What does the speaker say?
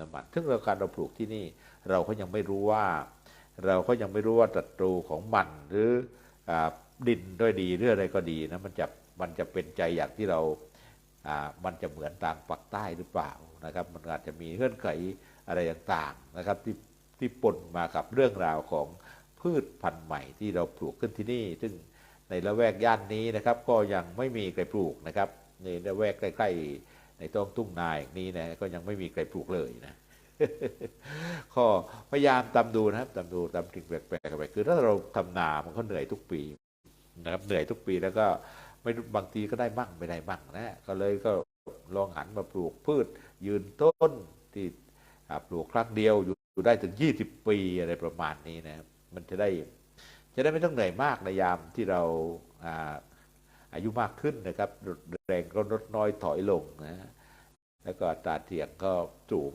น้ำมันซึ่งเราการเราปลูกที่นี่ เราก็ยังไม่รู้ว่า เราก็ยังไม่รู้ว่าศัตรูของมันหรืออดินด้วยดีหรืออะไรก็ดีนะมันจะมันจะเป็นใจอย่างที่เราอ่ามันจะเหมือนทางปักใต้หรือเปล่านะครับ มันอาจจะมีเงื่อนไขอะไรต่างๆนะครับที่ที่ปนมากับเรื่องราวของพืชพันธุ์ใหม่ที่เราปลูกขึ้นที่นี่ ซึ่งในละแวกย่านนี้นะครับ ก็ยังไม่มีใครปลูกนะครับในละแวกใกล้ๆ ในท้องทุ่งนาอย่างนี้นะก็ยังไม่มีใครปลูกเลยนะก็พยายามตามดูนะครับตามดูตามสิ่งแปลกๆกันไปคือถ้าเราทำนามันก็เหนื่อยทุกปีนะครับเหนื่อยทุกปีแล้วก็ไม่บางทีก็ได้มั่งไม่ได้มั่งนะก็เลยก็ลองหันมาปลูกพืช ยืนต้นที่ปลูกครั้งเดียวอยู่ยได้ถึง 20 ปีอะไรประมาณนี้นะมันจะได้ จะได้ไม่ต้องเหนื่อยมากในยามที่เรา อายุมากขึ้นนะครับ แรงก็ลดน้อยถอยลงนะแล้วก็ตาเที่ยงก็สูง